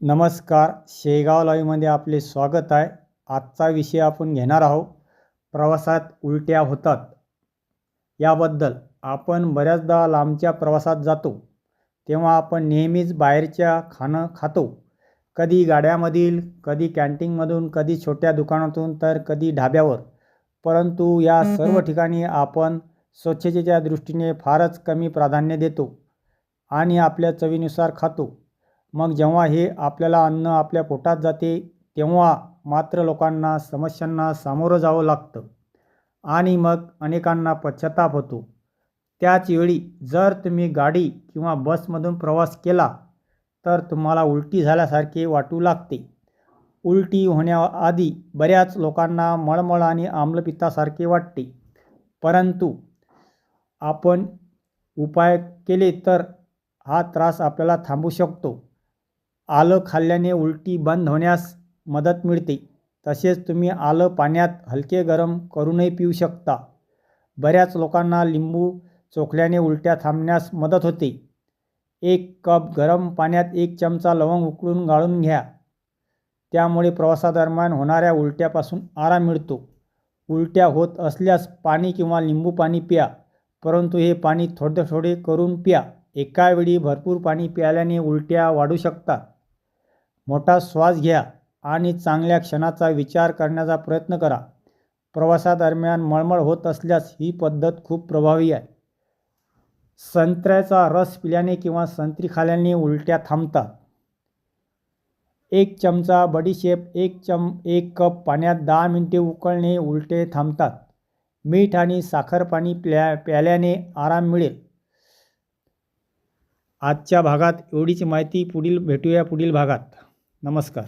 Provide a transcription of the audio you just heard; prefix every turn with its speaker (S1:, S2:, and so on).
S1: नमस्कार शेगाव लाईव्हमध्ये आपले स्वागत आहे. आजचा विषय आपण घेणार आहोत प्रवासात उलट्या होतात. याबद्दल आपण बऱ्याचदा लांबच्या प्रवासात जातो तेव्हा आपण नेहमीच बाहेरच्या खाणं खातो. कधी गाड्यामधील कधी कॅन्टीनमधून कधी छोट्या दुकानातून तर कधी ढाब्यावर. परंतु या सर्व ठिकाणी आपण स्वच्छतेच्या दृष्टीने फारच कमी प्राधान्य देतो आणि आपल्या चवीनुसार खातो. मग जेव्हा हे आपल्याला अन्न आपल्या पोटात जाते तेव्हा मात्र लोकांना समस्यांना सामोरं जावं लागतं. आणि मग अनेकांना पश्चाताप होतो. त्याचवेळी जर तुम्ही गाडी किंवा बसमधून प्रवास केला तर तुम्हाला उलटी झाल्यासारखे वाटू लागते. उलटी होण्याआधी बऱ्याच लोकांना मळमळ आणि आम्लपित्तासारखे वाटते. परंतु आपण उपाय केले तर हा त्रास आपल्याला थांबू शकतो. आलं खाल्ल्याने उलटी बंद होण्यास मदत मिळते. तसेच तुम्ही आलं पाण्यात हलके गरम करूनही पिऊ शकता. बऱ्याच लोकांना लिंबू चोखल्याने उलट्या थांबण्यास मदत होते. एक कप गरम पाण्यात एक चमचा लवंग उकळून गाळून घ्या. त्यामुळे प्रवासादरम्यान होणाऱ्या उलट्यापासून आराम मिळतो. उलट्या होत असल्यास पाणी किंवा लिंबू पाणी प्या परंतु हे पाणी थोडे थोडे करून प्या. एका वेळी भरपूर पाणी प्यायल्याने उलट्या वाढू शकतात. मोठा श्वास घ्या आणि चांगल्या क्षणाचा विचार करण्याचा प्रयत्न करा. प्रवासादरम्यान मळमळ होत असल्यास ही पद्धत खूप प्रभावी आहे. संत्र्याचा रस पिल्याने किंवा संत्री खाल्याने उलट्या थांबतात. एक चमचा बडीशेप एक चम एक कप पाण्यात दहा मिनिटे उकळणे उलटे थांबतात. मीठ आणि साखर पाणी प्या प्याल्याने आराम मिळेल. आजच्या भागात एवढीच माहिती पुढील भेटूया पुढील भागात. नमस्कार.